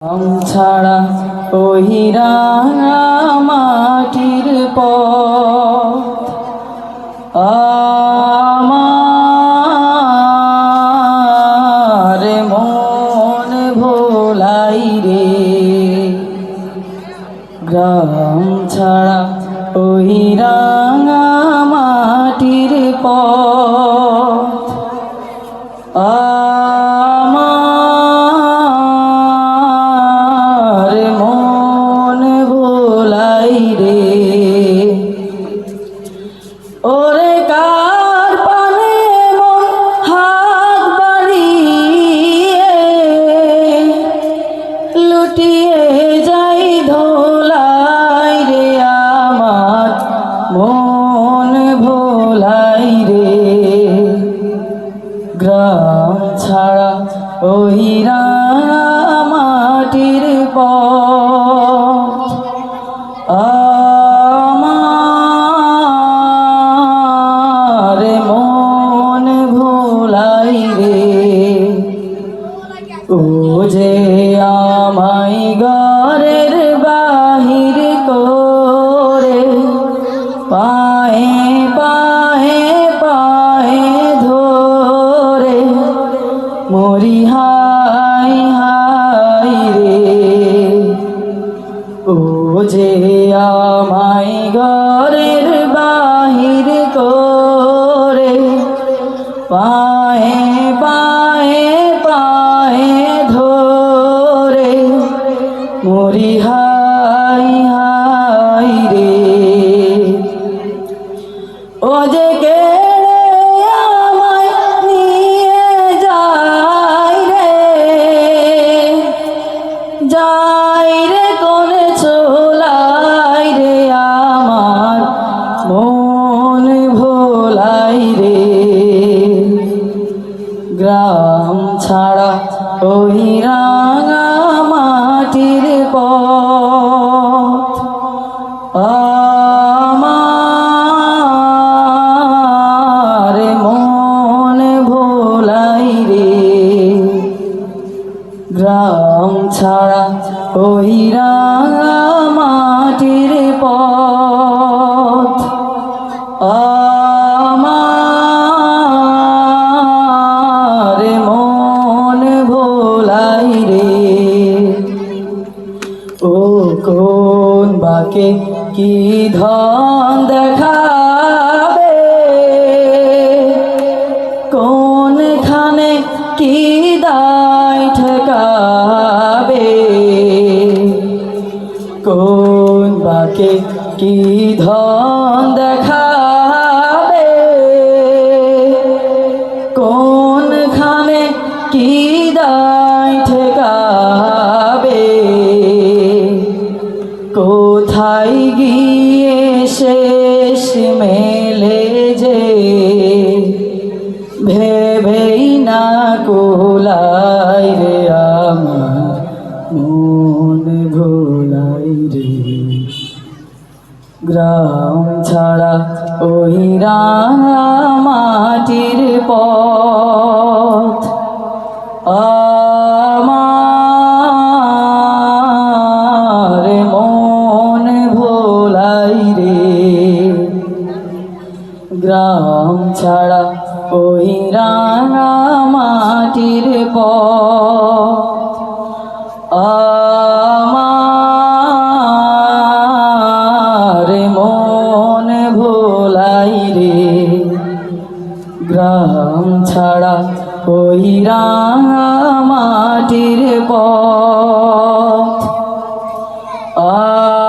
আম ছাড়া ওহিরা মাটির পথ। আমার মন ভোলাই রে। গ্রাম ছাড়া ওহিরা মাটির পথ। আমার রে। ওরে কার পানে মন হাত বাড়িয়ে, লুটিয়ে যাই ধোলাই রে আমার মন ভোলাই রে। গ্রাম ছাড়া ওই ঘরের বাহির করে পায়ে পায়ে পায়ে ধরে মরি হাই হাই রে। ও যে আমায় ঘরের বাহির করে পায়ে ভোলাই রে। গ্রাম ছাড়া ওই রাঙা মাটির পথ। মন ভোলাই রে। গ্রাম ছাড়া ওই রাঙা মাটির পথ। কোন কি ধন দেখাবে? কোনখানে কি দায় ঠেকাবে? কোন বাকে কি ধন যে ভেবেই না কোলাই রে আমার মন ভোলাই রে। গ্রাম ছাড়া ওই মাটির পথ গ্রাম ছাড়া ওই মাটির পথ। ভোলাই রে গ্রাম ছাড়া ওই রাঙা মাটির পথ। আমার